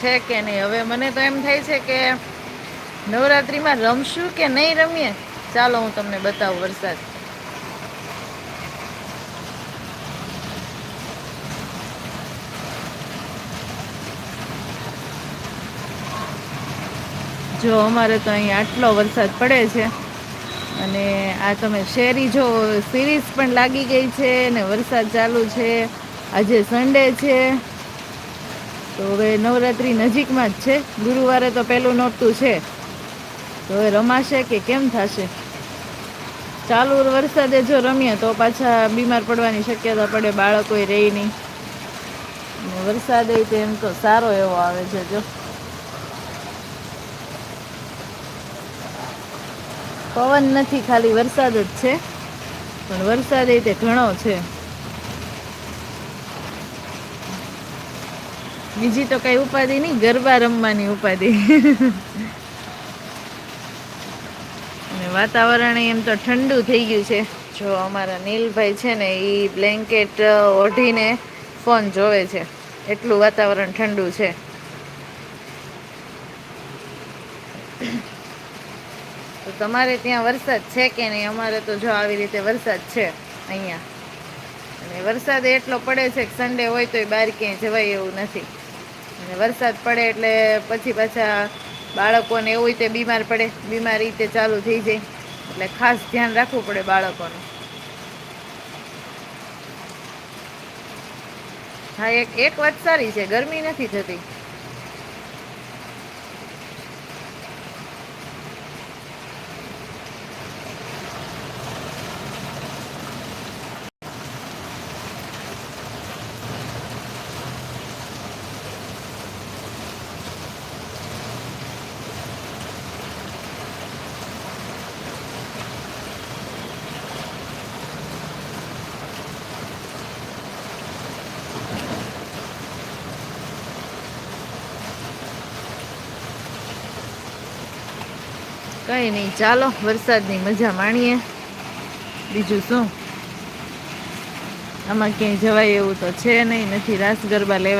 છે કે નહીં? હવે મને તો એમ થાય છે કે નવરાત્રીમાં રમશું કે નહીં રમીએ? ચાલો હું તમને બતાવું વરસાદ. જો અમારે તો અહીં આટલો વરસાદ પડે છે અને આ તમે શેરી જો સિરીઝ પણ લાગી ગઈ છે ને વરસાદ ચાલુ છે. આજે સન્ડે છે. તો હવે નવરાત્રી નજીકમાં જ છે. ગુરુવારે તો પહેલું નોરતું છે. તો હવે રમાશે કે કેમ થશે? ચાલુ વરસાદે જો રમીએ તો પાછા બીમાર પડવાની શક્યતા પડે બાળકો રહી નહીં. વરસાદ એમ તો સારો એવો આવે છે, જો. પવન નથી, ખાલી વરસાદ જ છે. પણ વરસાદ એ તે ઘણો છે. બીજી તો કઈ ઉપાધિ નહીં, ગરબા રમવાની ઉપાધિ. વાતાવરણ એમ તો ઠંડુ થઈ ગયું છે. જો અમારા નીલભાઈ છે ને એ બ્લેન્કેટ ઓઢીને ફોન જોવે છે. એટલું વાતાવરણ ઠંડુ છે. તો તમારે ત્યાં વરસાદ છે કે નહીં? અમારે તો જો આવી રીતે વરસાદ છે અહીંયા. અને વરસાદ એટલો પડે છે કે સન્ડે હોય તો બહાર ક્યાંય જવાય એવું નથી. અને વરસાદ પડે એટલે પછી પાછા બાળકોને એવું રીતે બીમાર પડે. બીમારી તે ચાલુ થઈ જાય. એટલે ખાસ ધ્યાન રાખવું પડે બાળકોનું. હા, એક એક વાત સારી છે, ગરમી નથી થતી. કઈ નહીં ચાલો, વરસાદની મજા માણીએ. બીજું શું? આમાં ક્યાંય જવાય એવું તો છે નહીં, નથી. રાસ ગરબા લેવા